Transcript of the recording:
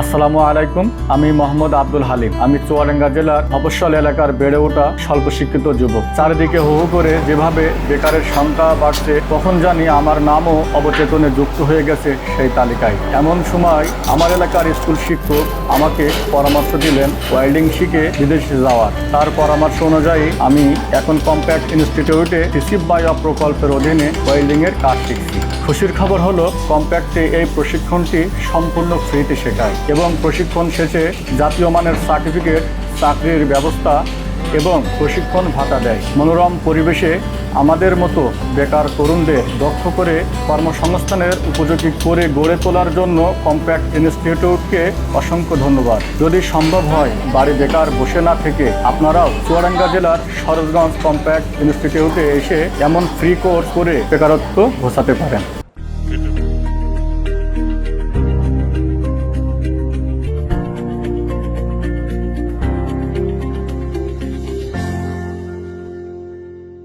আসসালামু আলাইকুম, আমি মোহাম্মদ আব্দুল হালিম। আমি চুয়াডাঙ্গা জেলার মফস্বল এলাকার বেড়ে ওঠা স্বল্প শিক্ষিত যুবক। চারিদিকে হু করে যেভাবে বেকারের সংখ্যা বাড়ছে, তখন জানি আমার নামও অবচেতনে যুক্ত হয়ে গেছে সেই তালিকায়। এমন সময় আমার এলাকার স্কুল শিক্ষক আমাকে পরামর্শ দিলেন ওয়েল্ডিং শিখে বিদেশে যাওয়ার। তার পরামর্শ অনুযায়ী আমি এখন কম্প্যাক্ট ইনস্টিটিউটে রিসিভ বায়ো প্রকল্পের অধীনে ওয়েল্ডিং এর কাজ শিখছি। খুশির খবর হলো, কম্প্যাক্টে এই প্রশিক্ষণটি সম্পূর্ণ ফ্রিতে শেখায় এবং প্রশিক্ষণ শেষে জাতীয় মানের সার্টিফিকেট, চাকরির ব্যবস্থা এবং প্রশিক্ষণ ভাতা দেয়। মনোরম পরিবেশে আমাদের মতো বেকার তরুণদের দক্ষ করে কর্মসংস্থানের উপযোগী করে গড়ে তোলার জন্য কম্প্যাক্ট ইনস্টিটিউটকে অসংখ্য ধন্যবাদ। যদি সম্ভব হয় বাড়ি বেকার বসে না থেকে, আপনারাও চুয়াডাঙ্গা জেলার সরোজগঞ্জ কম্প্যাক্ট ইনস্টিটিউটে এসে এমন ফ্রি কোর্স করে বেকারত্ব ঘোষাতে পারেন।